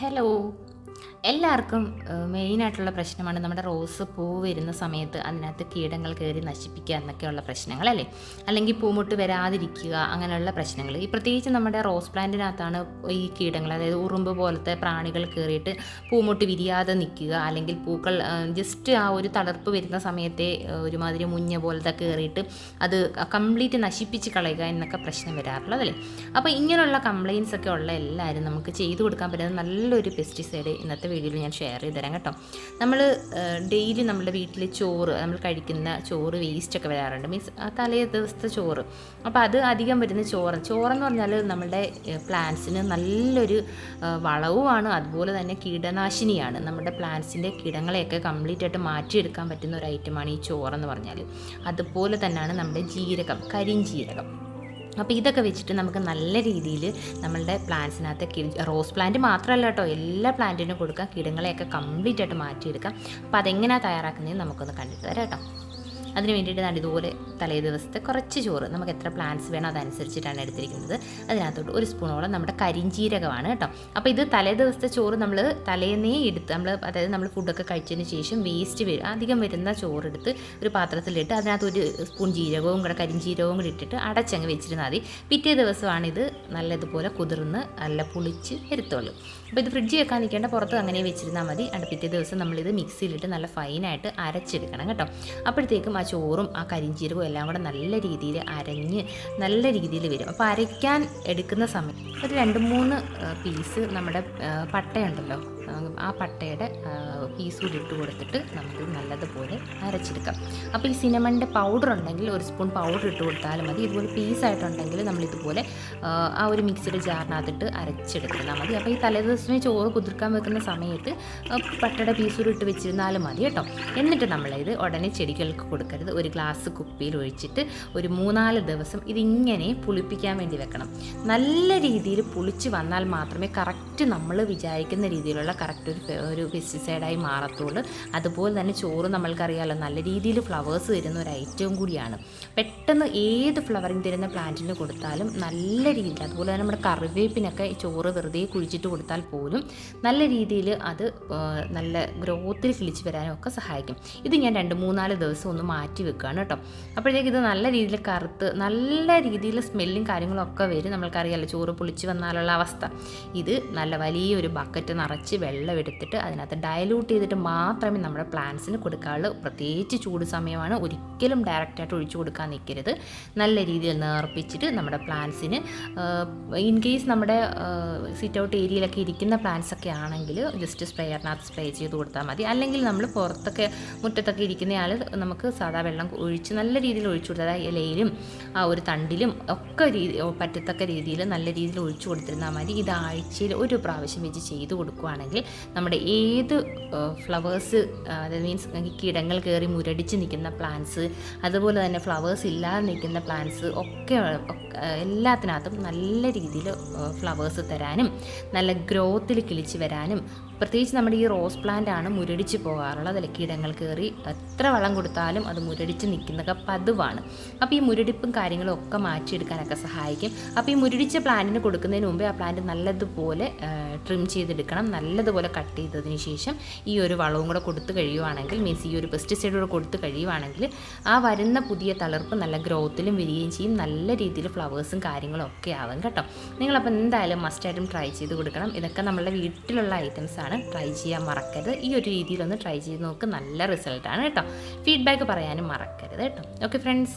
hello. എല്ലാവർക്കും മെയിനായിട്ടുള്ള പ്രശ്നമാണ് നമ്മുടെ റോസ് പൂ വരുന്ന സമയത്ത് അതിനകത്ത് കീടങ്ങൾ കയറി നശിപ്പിക്കുക എന്നൊക്കെയുള്ള പ്രശ്നങ്ങൾ അല്ലേ അല്ലെങ്കിൽ പൂമുട്ട് വരാതിരിക്കുക അങ്ങനെയുള്ള പ്രശ്നങ്ങൾ. ഈ പ്രത്യേകിച്ച് നമ്മുടെ റോസ് പ്ലാന്റിനകത്താണ് ഈ കീടങ്ങൾ അതായത് ഉറുമ്പ് പോലത്തെ പ്രാണികൾ കയറിയിട്ട് പൂമുട്ട് വിരിയാതെ നിൽക്കുക അല്ലെങ്കിൽ പൂക്കൾ ജസ്റ്റ് ആ ഒരു തളർപ്പ് വരുന്ന സമയത്തെ ഒരുമാതിരി മുഞ്ഞ പോലത്തെ കയറിയിട്ട് അത് കംപ്ലീറ്റ് നശിപ്പിച്ച് കളയുക എന്നൊക്കെ പ്രശ്നം വരാറുള്ളത് അല്ലേ അപ്പോൾ ഇങ്ങനെയുള്ള കംപ്ലയിൻസ് ഒക്കെ ഉള്ള എല്ലാവരും നമുക്ക് ചെയ്തു കൊടുക്കാൻ പറ്റുന്ന നല്ലൊരു പെസ്റ്റിസൈഡ് ഇന്നത്തെ വീഡിയോയിൽ ഞാൻ ഷെയർ ചെയ്ത് തരാം കേട്ടോ നമ്മൾ ഡെയിലി നമ്മുടെ വീട്ടിൽ ചോറ് നമ്മൾ കഴിക്കുന്ന ചോറ് വേസ്റ്റൊക്കെ വരാറുണ്ട്. മീൻസ് തലേ ദിവസത്തെ ചോറ്. അപ്പോൾ അത് അധികം വരുന്ന ചോറ്. ചോറെന്ന് പറഞ്ഞാൽ നമ്മുടെ പ്ലാന്റ്സിന് നല്ലൊരു വളവുമാണ്. അതുപോലെ തന്നെ കീടനാശിനിയാണ്. നമ്മുടെ പ്ലാന്റ്സിന്റെ കീടങ്ങളെയൊക്കെ കംപ്ലീറ്റ് ആയിട്ട് മാറ്റിയെടുക്കാൻ പറ്റുന്ന ഒരു ഐറ്റമാണ് ഈ ചോറെന്ന് പറഞ്ഞാൽ അതുപോലെ തന്നെയാണ് നമ്മുടെ ജീരകം കരിഞ്ചീരകം. അപ്പോൾ ഇതൊക്കെ വെച്ചിട്ട് നമുക്ക് നല്ല രീതിയിൽ നമ്മളുടെ പ്ലാന്റ്സിനകത്ത് റോസ് പ്ലാന്റ് മാത്രമല്ല കേട്ടോ. എല്ലാ പ്ലാന്റിനും കൊടുക്കാം. കീടങ്ങളെയൊക്കെ കംപ്ലീറ്റ് ആയിട്ട് മാറ്റിയെടുക്കാം. അപ്പോൾ അതെങ്ങനെയാണ് തയ്യാറാക്കുന്നതെന്ന് നമുക്കൊന്ന് കണ്ടിട്ട് തരാം കേട്ടോ. അതിന് വേണ്ടിയിട്ട് ഞാൻ ഇതുപോലെ തലേ ദിവസത്തെ കുറച്ച് ചോറ് നമുക്ക് എത്ര പ്ലാന്റ്സ് വേണോ അതനുസരിച്ചിട്ടാണ് എടുത്തിരിക്കുന്നത്. അതിനകത്തോട്ട് ഒരു സ്പൂണോളം നമ്മുടെ കരിഞ്ചീരകമാണ് കേട്ടോ. അപ്പോൾ ഇത് തലേ ദിവസത്തെ ചോറ് നമ്മൾ തലേന്നേ എടുത്ത് നമ്മൾ അതായത് നമ്മൾ ഫുഡൊക്കെ കഴിച്ചതിന് ശേഷം വേസ്റ്റ് വരും. അധികം വരുന്ന ചോറെടുത്ത് ഒരു പാത്രത്തിലിട്ട് അതിനകത്ത് ഒരു സ്പൂൺ ജീരകവും കൂടെ കരിഞ്ചീരകവും കൂടി ഇട്ടിട്ട് അടച്ചങ്ങ് വെച്ചിരുന്നാൽ മതി. പിറ്റേ ദിവസമാണിത് നല്ലതുപോലെ കുതിർന്ന് നല്ല പുളിച്ച് വരുത്തുള്ളൂ. അപ്പോൾ ഇത് ഫ്രിഡ്ജ് വെക്കാൻ നിൽക്കേണ്ട പുറത്ത് അങ്ങനെ വെച്ചിരുന്നാൽ മതി. അത് പിറ്റേ ദിവസം നമ്മളിത് മിക്സിയിലിട്ട് നല്ല ഫൈനായിട്ട് അരച്ചെടുക്കണം കേട്ടോ. അപ്പോഴത്തേക്കും ആ ചോറും ആ കരിഞ്ചീരകവും എല്ലാം കൂടെ നല്ല രീതിയിൽ അരഞ്ഞ് നല്ല രീതിയിൽ വരും. അപ്പോൾ അരയ്ക്കാൻ എടുക്കുന്ന സമയം ഒരു രണ്ട് മൂന്ന് പീസ് നമ്മുടെ പട്ടയുണ്ടല്ലോ. ആ പട്ടയുടെ പീസ് കൂടി ഇട്ട് കൊടുത്തിട്ട് നമുക്ക് നല്ലതുപോലെ അരച്ചെടുക്കാം. അപ്പോൾ ഈ സിനമണിന്റെ പൗഡർ ഉണ്ടെങ്കിൽ ഒരു സ്പൂൺ പൗഡർ ഇട്ട് കൊടുത്താലും മതി. ഇതുപോലെ പീസായിട്ടുണ്ടെങ്കിൽ നമ്മളിതുപോലെ ആ ഒരു മിക്സിയുടെ ജാറിനകത്തിട്ട് അരച്ചെടുത്താൽ മതി. അപ്പോൾ ഈ തലേദിവസമേ ചോറ് കുതിർക്കാൻ വെക്കുന്ന സമയത്ത് പട്ടയുടെ പീസ് കൂടി ഇട്ട് വെച്ചിരുന്നാലും മതി കേട്ടോ. എന്നിട്ട് നമ്മളിത് ഉടനെ ചെടികൾക്ക് കൊടുക്കരുത്. ഒരു ഗ്ലാസ് കുപ്പിയിൽ ഒഴിച്ചിട്ട് ഒരു മൂന്നാൽ ദിവസം ഇതിങ്ങനെ പുളിപ്പിക്കാൻ വേണ്ടി വെക്കണം. നല്ല രീതിയിൽ പുളിച്ച് വന്നാൽ മാത്രമേ കറക്റ്റ് നമ്മൾ വിചാരിക്കുന്ന രീതിയിലുള്ള കറക്റ്റ് ഒരു ഒരു പെസ്റ്റിസൈഡായി മാറത്തുള്ളൂ. അതുപോലെ തന്നെ ചോറ് നമ്മൾക്കറിയാമല്ലോ നല്ല രീതിയിൽ ഫ്ലവേഴ്സ് തരുന്ന ഒരു ഐറ്റവും കൂടിയാണ്. പെട്ടെന്ന് ഏത് ഫ്ലവറിങ് തരുന്ന പ്ലാന്റിന് കൊടുത്താലും നല്ല രീതിയിൽ അതുപോലെ തന്നെ നമ്മുടെ കറിവേപ്പിനൊക്കെ ചോറ് വെറുതെ കുഴിച്ചിട്ട് കൊടുത്താൽ പോലും നല്ല രീതിയിൽ അത് നല്ല ഗ്രോത്തിൽ കിളിച്ച് വരാനും ഒക്കെ സഹായിക്കും. ഇത് ഞാൻ രണ്ട് മൂന്നാൽ ദിവസം ഒന്ന് മാറ്റി വെക്കുകയാണ് കേട്ടോ അപ്പോഴത്തേക്ക് ഇത് നല്ല രീതിയിൽ കറുത്ത് നല്ല രീതിയിൽ സ്മെല്ലും കാര്യങ്ങളൊക്കെ വരും. നമ്മൾക്കറിയാമല്ലോ ചോറ് പൊളിച്ച് വന്നാലുള്ള അവസ്ഥ. ഇത് നല്ല വലിയൊരു ബക്കറ്റ് നിറച്ച് വെള്ളം എടുത്തിട്ട് അതിനകത്ത് ഡയലൂട്ട് ചെയ്തിട്ട് മാത്രമേ നമ്മുടെ പ്ലാന്റ്സിന് കൊടുക്കാറുള്ളൂ പ്രത്യേകിച്ച് ചൂട് സമയമാണ്. ഒരിക്കലും ഡയറക്റ്റായിട്ട് ഒഴിച്ചു കൊടുക്കാൻ നിൽക്കരുത്. നല്ല രീതിയിൽ നേർപ്പിച്ചിട്ട് നമ്മുടെ പ്ലാന്റ്സിന് ഇൻ കേസ് നമ്മുടെ സിറ്റ് ഔട്ട് ഏരിയയിലൊക്കെ ഇരിക്കുന്ന പ്ലാന്റ്സ് ഒക്കെ ആണെങ്കിൽ ജസ്റ്റ് സ്പ്രേയറിനകത്ത് സ്പ്രേ ചെയ്ത് കൊടുത്താൽ മതി. അല്ലെങ്കിൽ നമ്മൾ പുറത്തൊക്കെ മുറ്റത്തൊക്കെ ഇരിക്കുന്നയാൾ നമുക്ക് സാധാ വെള്ളം ഒഴിച്ച് നല്ല രീതിയിൽ ഒഴിച്ചു കൊടുത്താൽ ഇലയിലും ആ ഒരു തണ്ടിലും ഒക്കെ രീതി പറ്റത്തക്ക രീതിയിൽ നല്ല രീതിയിൽ ഒഴിച്ചു കൊടുത്തിരുന്നാൽ മതി. ഇത് ആഴ്ചയിൽ ഒരു പ്രാവശ്യം വെച്ച് ചെയ്ത് കൊടുക്കുകയാണെങ്കിൽ നമ്മുടെ ഏത് ഫ്ലവേഴ്സ് അതായത് മീൻസ് കീടങ്ങൾ കയറി മുരടിച്ച് നിൽക്കുന്ന പ്ലാന്റ്സ് അതുപോലെ തന്നെ ഫ്ലവേഴ്സ് ഇല്ലാതെ നിൽക്കുന്ന പ്ലാന്റ്സ് ഒക്കെ എല്ലാത്തിനകത്തും നല്ല രീതിയിൽ ഫ്ലവേഴ്സ് തരാനും നല്ല ഗ്രോത്തിൽ കിളിച്ച് വരാനും പ്രത്യേകിച്ച് നമ്മുടെ ഈ റോസ് പ്ലാന്റ് ആണ് മുരടിച്ച് പോകാറുള്ളത്. അതിൽ കീടങ്ങൾ കയറി എത്ര വളം കൊടുത്താലും അത് മുരടിച്ച് നിൽക്കുന്നതൊക്കെ പതിവാണ്. അപ്പോൾ ഈ മുരടിപ്പും കാര്യങ്ങളും ഒക്കെ മാറ്റിയെടുക്കാനൊക്കെ സഹായിക്കും. അപ്പോൾ ഈ മുരടിച്ച പ്ലാന്റിന് കൊടുക്കുന്നതിന് മുമ്പേ ആ പ്ലാന്റ് നല്ലതുപോലെ ട്രിം ചെയ്തെടുക്കണം. നല്ലതുപോലെ കട്ട് ചെയ്തതിന് ശേഷം ഈ ഒരു വളവും കൂടെ കൊടുത്തു കഴിയുവാണെങ്കിൽ മീൻസ് ഈ ഒരു പെസ്റ്റിസൈഡ് കൂടെ കൊടുത്തു കഴിയുവാണെങ്കിൽ ആ വരുന്ന പുതിയ തളിർപ്പ് നല്ല ഗ്രോത്തിലും വരികയും ചെയ്യും. നല്ല രീതിയിൽ ഫ്ലവേഴ്സും കാര്യങ്ങളും ഒക്കെ ആവും കേട്ടോ. നിങ്ങളപ്പോൾ എന്തായാലും മസ്റ്റായിട്ടും ട്രൈ ചെയ്ത് കൊടുക്കണം. ഇതൊക്കെ നമ്മളുടെ വീട്ടിലുള്ള ഐറ്റംസ് ആണ്. ട്രൈ ചെയ്യാൻ മറക്കരുത്. ഈ ഒരു രീതിയിലൊന്ന് ട്രൈ ചെയ്ത് നോക്ക്. നല്ല റിസൾട്ടാണ് കേട്ടോ. ഫീഡ്ബാക്ക് പറയാനും മറക്കരുത് കേട്ടോ. Okay friends